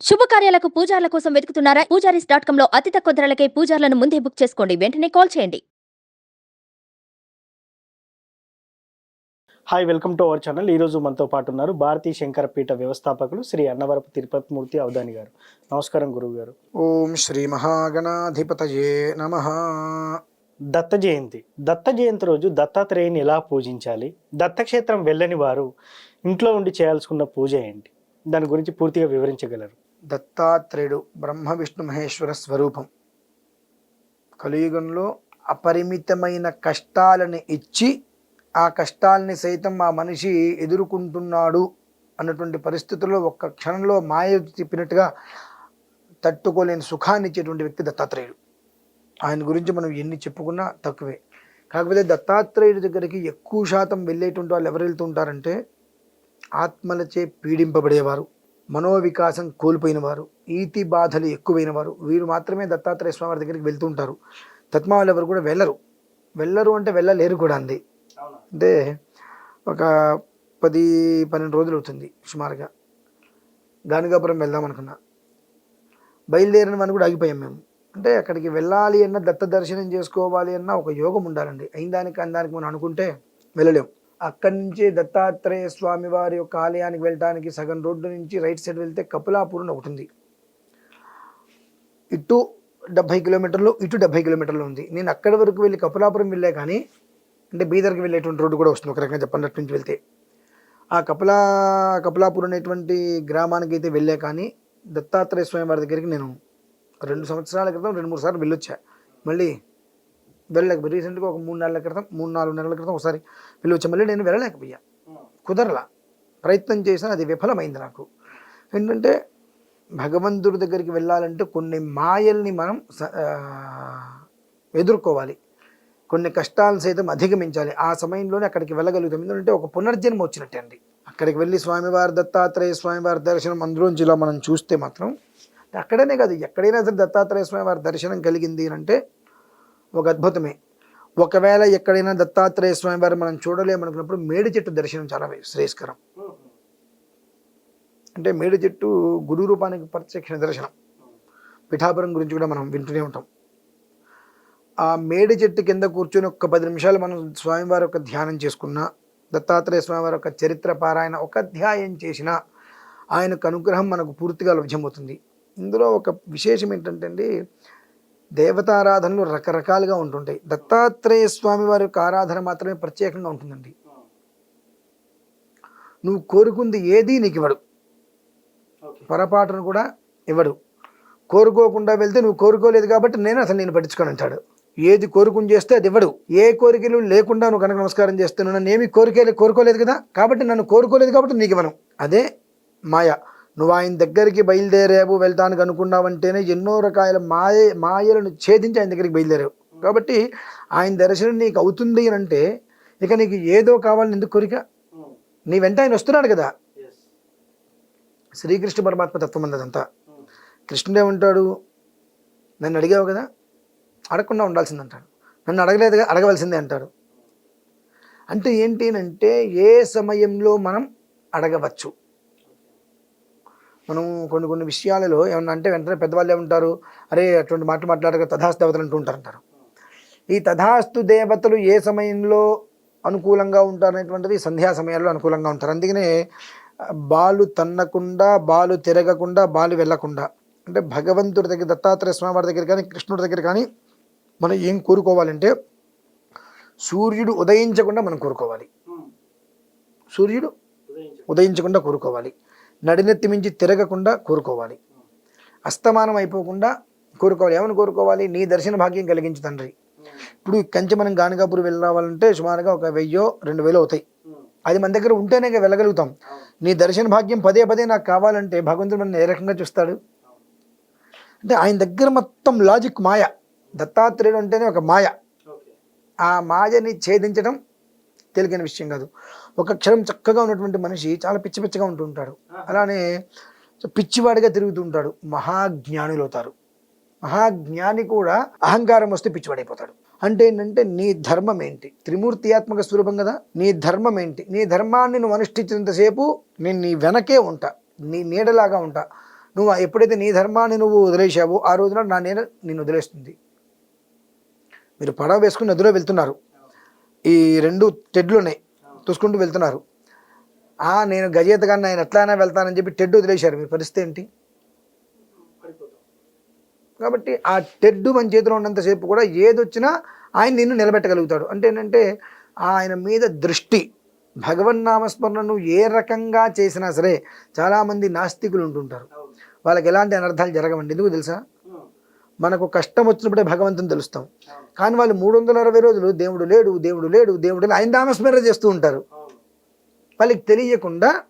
శుభకార్యాలకు పూజార్ల కోసం వెతుకుతున్నారా? పూజారీస్ డాట్ కామ్లో అతి తక్కువ ధరలకే పూజార్లను ముందే బుక్ చేసుకోండి. వెంటనే కాల్ చేయండి. Hi welcome to our channel ఈరోజు మనతో పాటు ఉన్నారు భారతీ శంకర పీఠ వ్యవస్థాపకులు శ్రీ అన్నవరపు తిరుపతి మూర్తి అవధాని గారు. నమస్కారం గురువు గారు. ఓం శ్రీ మహాగణాధిపతయే నమ. దత్త జయంతి. దత్త జయంతి రోజు దత్తాత్రేయుని ఎలా పూజించాలి? దత్తక్షేత్రం వెళ్ళని వారు ఇంట్లో ఉండి చేయాల్సుకున్న పూజ ఏంటి? దాని గురించి పూర్తిగా వివరించగలరు. దత్తాత్రేయుడు బ్రహ్మ విష్ణు మహేశ్వర స్వరూపం. కలియుగంలో అపరిమితమైన కష్టాలని ఇచ్చి ఆ కష్టాలని సైతం ఆ మనిషి ఎదుర్కొంటున్నాడు అన్నటువంటి పరిస్థితుల్లో ఒక్క క్షణంలో మాయ తిప్పినట్టుగా తట్టుకోలేని సుఖాన్ని ఇచ్చేటువంటి వ్యక్తి దత్తాత్రేయుడు. ఆయన గురించి మనం ఎన్ని చెప్పుకున్నా తక్కువే. కాకపోతే దత్తాత్రేయుడి దగ్గరికి ఎక్కువ శాతం వెళ్ళేటువంటి వాళ్ళు ఎవరు వెళ్తుంటారంటే ఆత్మలచే పీడింపబడేవారు. మనోవికాసం కోల్పోయిన వారు ఈతి బాధలు ఎక్కువైన వారు వీరు మాత్రమే దత్తాత్రేయ స్వామి దగ్గరికి వెళ్తుంటారు. ఉంటారు ఎవరు కూడా వెళ్ళరు. వెళ్ళరు అంటే వెళ్ళలేరు కూడా అంది అంటే ఒక పది పన్నెండు రోజులు అవుతుంది సుమారుగా. గానుగాపురం వెళ్దాం అనుకున్నా. బయలుదేరిన మనం కూడా ఆగిపోయాం మేము. అంటే అక్కడికి వెళ్ళాలి అన్న దత్త దర్శనం చేసుకోవాలి అన్న ఒక యోగం ఉండాలండి. అయిన దానికి అందానికి మనం అనుకుంటే వెళ్ళలేం. అక్కడి నుంచి దత్తాత్రేయ స్వామి వారి యొక్క ఆలయానికి వెళ్ళడానికి సగం రోడ్డు నుంచి రైట్ సైడ్ వెళ్తే కపిలాపురం ఒకటి ఉంది. ఇటు డెబ్బై కిలోమీటర్లు ఇటు డెబ్బై కిలోమీటర్లు ఉంది. నేను అక్కడి వరకు వెళ్ళి కపిలాపురం వెళ్ళే కానీ అంటే బీదర్కి వెళ్ళేటువంటి రోడ్డు కూడా వస్తుంది ఒక రకంగా చెప్పన్నట్టు నుంచి వెళ్తే. ఆ కపిలా కపిలాపురం అనేటువంటి గ్రామానికి అయితే వెళ్ళే కానీ దత్తాత్రేయ స్వామి వారి దగ్గరికి నేను రెండు సంవత్సరాల క్రితం రెండు మూడు సార్లు వెళ్ళొచ్చా. మళ్ళీ వెళ్ళలేక రీసెంట్గా ఒక మూడు నెలల క్రితం మూడు నాలుగు నెలల క్రితం ఒకసారి వెళ్ళొచ్చా మళ్ళీ నేను వెళ్ళలేకపోయా. కుదరలా. ప్రయత్నం చేసినా అది విఫలమైంది నాకు. ఏంటంటే భగవంతుడి దగ్గరికి వెళ్ళాలంటే కొన్ని మాయల్ని మనం స- ఎదుర్కోవాలి. కొన్ని కష్టాలను సైతం అధిగమించాలి. ఆ సమయంలోనే అక్కడికి వెళ్ళగలుగుతాం. ఎందుకంటే ఒక పునర్జన్మ వచ్చినట్టే అండి. అక్కడికి వెళ్ళి స్వామివారి దత్తాత్రేయ స్వామివారి దర్శనం అందులోంచి ఇలా మనం చూస్తే మాత్రం అక్కడనే కాదు ఎక్కడైనా సరే దత్తాత్రేయ స్వామివారి దర్శనం కలిగింది అంటే ఒక అద్భుతమే. ఒకవేళ ఎక్కడైనా దత్తాత్రేయ స్వామివారి మనం చూడలేమనుకున్నప్పుడు మేడి చెట్టు దర్శనం చాలా శ్రేయస్కరం. అంటే మేడి చెట్టు గురు రూపానికి ప్రత్యక్ష దర్శనం. పిఠాపురం గురించి కూడా మనం వింటూనే ఉంటాం. ఆ మేడి చెట్టు కింద కూర్చొని ఒక పది నిమిషాలు మనం స్వామివారి యొక్క ధ్యానం చేసుకున్నా దత్తాత్రేయ స్వామివారి యొక్క చరిత్ర పారాయణ ఒక అధ్యాయం చేసినా ఆయనకు అనుగ్రహం మనకు పూర్తిగా లభ్యమవుతుంది. ఇందులో ఒక విశేషం ఏంటంటే అండి దేవతారాధనలు రకరకాలుగా ఉంటుంటాయి. దత్తాత్రేయ స్వామి వారి యొక్క ఆరాధన మాత్రమే ప్రత్యేకంగా ఉంటుందండి. నువ్వు కోరుకుంది ఏది నీకు ఇవ్వడు. పొరపాటును కూడా ఇవ్వడు. కోరుకోకుండా వెళ్తే నువ్వు కోరుకోలేదు కాబట్టి నేను అసలు నేను పట్టించుకొని అంటాడు. ఏది కోరుకుని చేస్తే అది ఇవ్వడు. ఏ కోరికలు లేకుండా నువ్వు కనుక నమస్కారం చేస్తున్నావు నన్ను ఏమి కోరికే కోరుకోలేదు కదా? కాబట్టి నన్ను కోరుకోలేదు కాబట్టి నీకు ఇవ్వను. అదే మాయ. నువ్వు ఆయన దగ్గరికి బయలుదేరావు వెళ్తానికి అనుకున్నావంటేనే ఎన్నో రకాల మాయ మాయలను ఛేదించి ఆయన దగ్గరికి బయలుదేరావు. కాబట్టి ఆయన దర్శనం నీకు అవుతుంది అని అంటే ఇక నీకు ఏదో కావాలని ఎందుకు కోరిక? నీ వెంట ఆయన వస్తున్నాడు కదా. శ్రీకృష్ణ పరమాత్మ తత్వం ఉంది అదంతా కృష్ణుడే ఉంటాడు. నన్ను అడిగావు కదా? అడగకుండా ఉండాల్సింది అంటాడు. నన్ను అడగలేదుగా అడగవలసిందే అంటాడు. అంటే ఏంటి అంటే ఏ సమయంలో మనం అడగవచ్చు? మనం కొన్ని కొన్ని విషయాలలో ఏమన్నా అంటే వెంటనే పెద్దవాళ్ళు ఏమంటారు? అరే అటువంటి మాటలు మాట్లాడక తథాస్తు దేవతలు అంటూ ఉంటారు అంటారు ఈ తథాస్తు దేవతలు ఏ సమయంలో అనుకూలంగా ఉంటారు అనేటువంటిది సంధ్యా సమయాల్లో అనుకూలంగా ఉంటారు. అందుకనే బాలు తన్నకుండా బాలు తిరగకుండా బాలు వెళ్ళకుండా అంటే భగవంతుడి దగ్గర దత్తాత్రేయ స్వామి వారి దగ్గర కానీ కృష్ణుడి దగ్గర కానీ మనం ఏం కోరుకోవాలంటే సూర్యుడు ఉదయించకుండా మనం కోరుకోవాలి. సూర్యుడు ఉదయించకుండా కోరుకోవాలి. నడినెత్తి మించి తిరగకుండా కోరుకోవాలి. అస్తమానం అయిపోకుండా కోరుకోవాలి. ఏమని కోరుకోవాలి? నీ దర్శన భాగ్యం కలిగించు తండ్రి. ఇప్పుడు కంచి మనం గానగాపూర్ వెళ్ళి రావాలంటే సుమారుగా ఒక వెయ్యో రెండు వేలు అవుతాయి. అది మన దగ్గర ఉంటేనే ఇక వెళ్ళగలుగుతాం. నీ దర్శన భాగ్యం పదే పదే నాకు కావాలంటే భగవంతుడు మన ఏ రకంగా చూస్తాడు? అంటే ఆయన దగ్గర మొత్తం లాజిక్ మాయ. దత్తాత్రేయుడు అంటేనే ఒక మాయ. ఆ మాయని ఛేదించడం తేలికైన విషయం కాదు. ఒక క్షణం చక్కగా ఉన్నటువంటి మనిషి చాలా పిచ్చి పిచ్చిగా ఉంటూ ఉంటాడు. అలానే పిచ్చివాడిగా తిరుగుతూ ఉంటాడు. మహాజ్ఞానులు అవుతారు మహాజ్ఞాని కూడా అహంకారం వస్తే పిచ్చివాడైపోతాడు. అంటే ఏంటంటే నీ ధర్మం ఏంటి? త్రిమూర్తియాత్మక స్వరూపం కదా? నీ ధర్మం ఏంటి? నీ ధర్మాన్ని నువ్వు అనుష్ఠించినంతసేపు నేను నీ వెనకే ఉంటా. నీ నీడలాగా ఉంటా. నువ్వు ఎప్పుడైతే నీ ధర్మాన్ని నువ్వు వదిలేసావో ఆ రోజున నా నేను నిన్ను వదిలేస్తుంది. మీరు పడవ వేసుకుని నదిలో వెళ్తున్నారు. ఈ రెండు టెడ్లు ఉన్నాయి చూసుకుంటూ వెళ్తున్నారు. ఆ నేను గజేతగా ఆయన ఎట్లయినా వెళ్తానని చెప్పి టెడ్ వదిలేశారు. మీ పరిస్థితి ఏంటి? కాబట్టి ఆ టెడ్ మన చేతిలో ఉన్నంతసేపు కూడా ఏదొచ్చినా ఆయన నిన్ను నిలబెట్టగలుగుతాడు. అంటే ఏంటంటే ఆయన మీద దృష్టి భగవన్నామస్మరణను ఏ రకంగా చేసినా సరే చాలామంది నాస్తికులు ఉంటుంటారు. వాళ్ళకి ఎలాంటి అనర్థాలు జరగవండి. ఎందుకు తెలుసా? మనకు కష్టం వచ్చినప్పుడే భగవంతుని తెలుస్తాం. కానీ వాళ్ళు మూడు వందల అరవై రోజులు దేవుడు లేడు దేవుడు లేడు దేవుడు ఆయన నామస్మరణ చేస్తూ ఉంటారు. వాళ్ళకి తెలియకుండా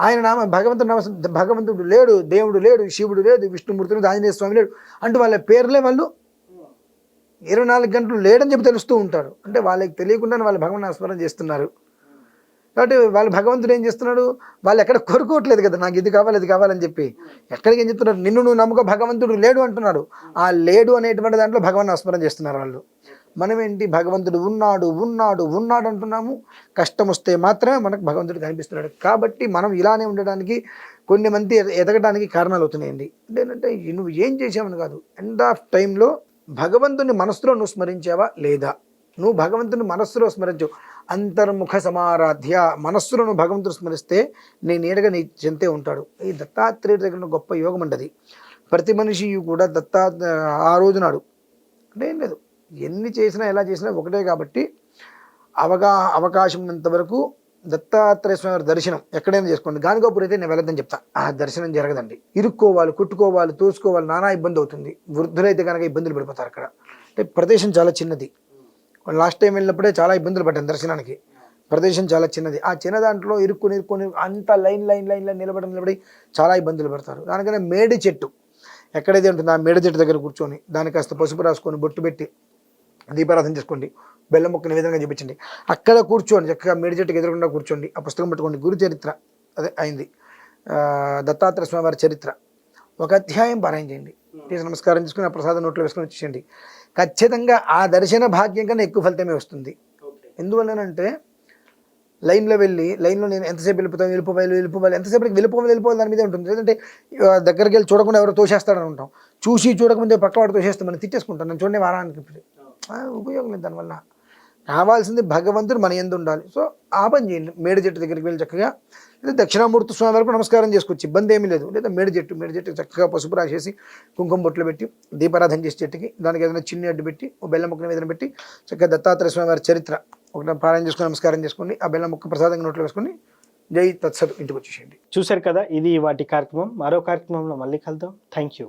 ఆయన నామ భగవంతుడు నామ భగవంతుడు లేడు దేవుడు లేడు శివుడు లేదు విష్ణుమూర్తి ఆంజనేయ స్వామి లేడు అంటూ వాళ్ళ పేర్లే వాళ్ళు ఇరవై నాలుగు గంటలు లేడని చెప్పి తెలుస్తూ ఉంటారు. అంటే వాళ్ళకి తెలియకుండానే వాళ్ళు భగవన్ స్మరణ చేస్తున్నారు. కాబట్టి వాళ్ళు భగవంతుడు ఏం చేస్తున్నాడు? వాళ్ళు ఎక్కడ కోరుకోవట్లేదు కదా నాకు ఇది కావాలి ఇది కావాలని చెప్పి. ఎక్కడికి ఏం చెప్తున్నారు? నిన్ను నువ్వు నమ్మకం భగవంతుడు లేడు అంటున్నాడు. ఆ లేడు అనేటువంటి దాంట్లో భగవాన్ స్మరణ చేస్తున్నారు వాళ్ళు. మనమేంటి భగవంతుడు ఉన్నాడు ఉన్నాడు ఉన్నాడు అంటున్నాము. కష్టం వస్తే మాత్రమే మనకు భగవంతుడు కనిపిస్తున్నాడు. కాబట్టి మనం ఇలానే ఉండడానికి కొన్ని మంది ఎద- ఎదగడానికి కారణాలు అవుతున్నాయండి. ఏంటంటే నువ్వు ఏం చేసావని కాదు. ఎండ్ ఆఫ్ టైంలో భగవంతుని మనస్సులో నువ్వు స్మరించావా లేదా? నువ్వు భగవంతుని మనస్సులో స్మరించవు. అంతర్ముఖ సమారాధ్య మనస్సులను భగవంతుడు స్మరిస్తే నీ నీడగా నీ చెంతే ఉంటాడు. ఈ దత్తాత్రేయుడి దగ్గర గొప్ప యోగం ఉండదు ప్రతి మనిషి కూడా దత్తా ఆ రోజు నాడు అంటే ఏం లేదు. ఎన్ని చేసినా ఎలా చేసినా ఒకటే కాబట్టి అవగా అవకాశం ఉన్నంతవరకు దత్తాత్రేయ స్వామి దర్శనం ఎక్కడైనా చేసుకోండి. గానుగాపూర్ అయితే నేను వెళ్ళదని చెప్తా. ఆ దర్శనం జరగదండి. ఇరుక్కోవాలి కుట్టుకోవాలి తోసుకోవాలి నానా ఇబ్బంది అవుతుంది. వృద్ధులైతే కనుక ఇబ్బందులు పడిపోతారు అక్కడ. అంటే ప్రదేశం చాలా చిన్నది. లాస్ట్ టైం వెళ్ళినప్పుడే చాలా ఇబ్బందులు పడ్డాను దర్శనానికి. ప్రదేశం చాలా చిన్నది. ఆ చిన్న దాంట్లో ఇరుక్కుని ఇరుక్కుని అంత లైన్ లైన్ లైన్ లైన్ నిలబడి నిలబడి చాలా ఇబ్బందులు పడతారు. దానికనే మేడి చెట్టు. ఎక్కడైతే ఉంటుందో ఆ మేడి చెట్టు దగ్గర కూర్చొని దానికి కాస్త పసుపు రాసుకొని బొట్టు పెట్టి దీపారాధన చేసుకోండి. బెల్లం ముక్క నివేదనగా చూపించండి. అక్కడ కూర్చోండి. చక్కగా మేడి చెట్టుకు ఎదురకుండా కూర్చోండి. ఆ పుస్తకం పట్టుకోండి. గురు చరిత్ర. అదే అయింది. దత్తాత్రేయ స్వామి వారి చరిత్ర. ఒక అధ్యాయం పారాయణ చేయండి. చేసి నమస్కారం చేసుకుని ఆ ప్రసాదం నోట్లో వేసుకొని వచ్చేయండి. ఖచ్చితంగా ఆ దర్శన భాగ్యం కన్నా ఎక్కువ ఫలితమే వస్తుంది. ఎందువల్లనంటే లైన్లో వెళ్ళి లైన్లో నేను ఎంతసేపు వెళ్ళిపోతాను వెళ్ళిపోవాలి వెళ్ళిపోవాలి ఎంతసేపటికి వెళ్ళిపోవాలి వెళ్ళిపోవాలి దాని మీద ఉంటుంది. లేదంటే దగ్గరికి వెళ్ళి చూడకుండా ఎవరో తోసేస్తాడని ఉంటాం. చూసి చూడకముందే పక్క వాడు తోసేస్తే మనం తిట్టేసుకుంటాం నేను చూడండి వారానికి ఇప్పుడు. ఉపయోగం లేదు దానివల్ల. కావాల్సింది భగవంతుడు మన ఎందు ఉండాలి. సో ఆ పని చేయండి. మేడి చెట్టు దగ్గరికి వెళ్ళి చక్కగా లేదా దక్షిణామూర్తి స్వామి వరకు నమస్కారం చేసుకోవచ్చు. ఇబ్బంది ఏమీ లేదు. లేదా మేడి చెట్టు మేడి చెట్టుకి చక్కగా పసుపు రాసేసి కుంకుమ బొట్లు పెట్టి దీపారాధన చేసే చెట్టుకి దానికి ఏదైనా చిన్న అడ్డు పెట్టి ఓ బెల్లం ముక్కను ఏదైనా పెట్టి చక్కగా దత్తాత్రేయ స్వామి వారి చరిత్ర. ఒక పారాయణ చేసుకుని నమస్కారం చేసుకోండి ఆ బెల్లం ముక్క ప్రసాదంగా నోట్లో వేసుకొని జై తత్సత్ ఇంటికి వచ్చేసేయండి. చూశారు కదా ఇది వాటి కార్యక్రమం. మరో కార్యక్రమంలో మళ్ళీ కలుద్దాం. Thank you